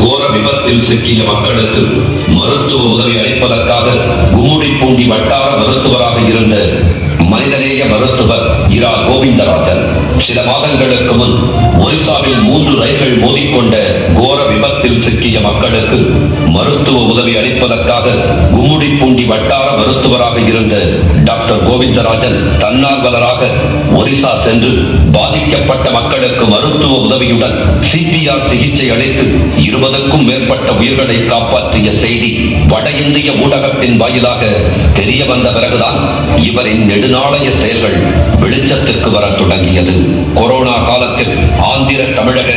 கோர விபத்தில் சிக்கிய மக்களுக்கு மருத்துவ உதவி அளிப்பதற்காக கும்முடிப்பூண்டி வட்டார மருத்துவராக இருந்த மனிதநேய மருத்துவர் இரா. கோவிந்தராஜன். சில மாதங்களுக்கு முன் ஒரிசாவில் மூன்று ரயில்கள் மோதிக்கொண்ட கோர விபத்தில் சிக்கிய மக்களுக்கு மருத்துவ உதவி அளிப்பதற்காக கும்முடிப்பூண்டி வட்டார மருத்துவராக இருந்த டாக்டர் கோவிந்தராஜன் தன்னார்வலராக ஒரிசா சென்று பாதிக்கப்பட்ட மக்களுக்கு மருத்துவ உதவியுடன் சிபிஆர் சிகிச்சை அளித்து இருபதுக்கும் மேற்பட்ட உயிர்களை காப்பாற்றிய செய்தி வட இந்திய ஊடகத்தின் வாயிலாக தெரிய வந்த பிறகுதான் இவரின் நெடுநாளைய செயல்கள் வெளிச்சத்திற்கு வர தொடங்கியது. கொரோனா காலத்தில் ஆந்திர தமிழக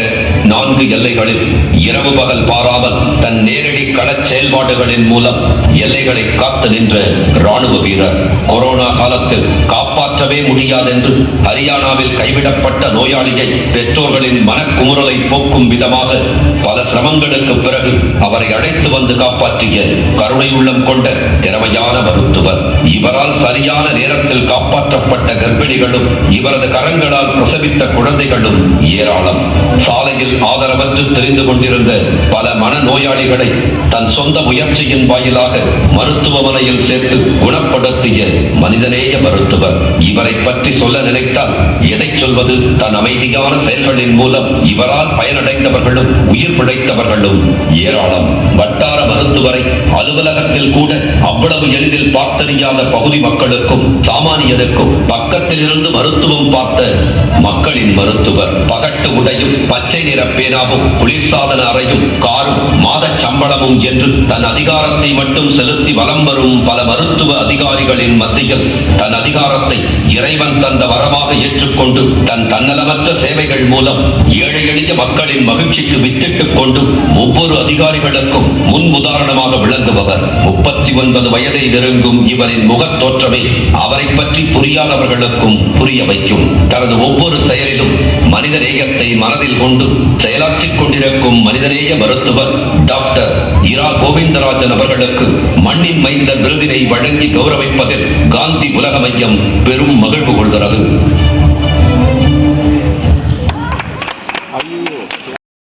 நான்கு எல்லைகளில் இரவு பகல் பாராமல் தன் நேரடி களச் செயல்பாடுகளின் மூலம் எல்லைகளை காத்து நின்ற ராணுவ வீரர். கொரோனா காலத்தில் காப்பாற்றவே முடியாதென்று ஹரியானாவில் கைவிடப்பட்ட நோயாளியை பெற்றோர்களின் மனக்குமுறலை போக்கும் விதமாக பல சிரமங்களுக்கு பிறகு அவரை அழைத்து வந்து காப்பாற்றிய கருணை உள்ளம் கொண்ட திறமையான மருத்துவர். இவரால் சரியான நேரத்தில் காப்பாற்றப்பட்ட கர்ப்பிணிகளும் இவரது கரங்களால் பிரசவித்த குழந்தைகளும் ஏராளம். சாலையில் ஆதரவற்று தெரிந்து கொண்டிருந்த பல மனநோயாளிகளை தன் சொந்த முயற்சியின் வாயிலாக மருத்துவமனையில் சேர்த்து குணப்படுத்திய மனிதநேய மருத்துவர். இவரை பற்றி சொல்ல நினைத்தால் எதை சொல்வது? தன் அமைதியான செயல்களின் மூலம் இவரால் பயனடைந்தவர்களும் உயிர் பிழைத்தவர்களும் ஏராளம். பட் அலுவலகத்தில் கூட அவ்வளவு எளிதில் பார்த்தறியாத பகுதி மக்களுக்கும் சாமானியருக்கும் பக்கத்தில் இருந்து மருத்துவம் பார்த்த மக்களின் மருத்துவர் பகட்டு உடையும் பச்சை நிற பேனாவும் குளிர்சாதன அறையும் காரும் மாதச் சம்பளமும் என்று தன் அதிகாரத்தை மட்டும் செலுத்தி வலம் வரும் பல மருத்துவ அதிகாரிகளின் மத்தியில் தன் அதிகாரத்தை இறைவன் தந்த வரமாக ஏற்றுக்கொண்டு தன் தன்னலமற்ற சேவைகள் மூலம் ஏழை எளிய மக்களின் மகிழ்ச்சிக்கு வித்திட்டுக் கொண்டு ஒவ்வொரு அதிகாரிகளுக்கும் முன் உதாரணமாக விளங்குபவர். முப்பத்தி ஒன்பது வயதை நெருங்கும் இவரின் முகத் தோற்றமே அவரை பற்றி புரியாதவர்களுக்கும் புரிய வைக்கும். தனது ஒவ்வொரு செயல் மனதில் கொண்டு செயலாற்றிக் கொண்டிருக்கும் மனிதநேய மருத்துவர் டாக்டர் இரா கோவிந்தராஜன் அவர்களுக்கு மண்ணின் மைந்த விருதினை வழங்கி கௌரவிப்பதில் காந்தி உலக மையம் பெரும் மகிழ்வு கொள்கிறது.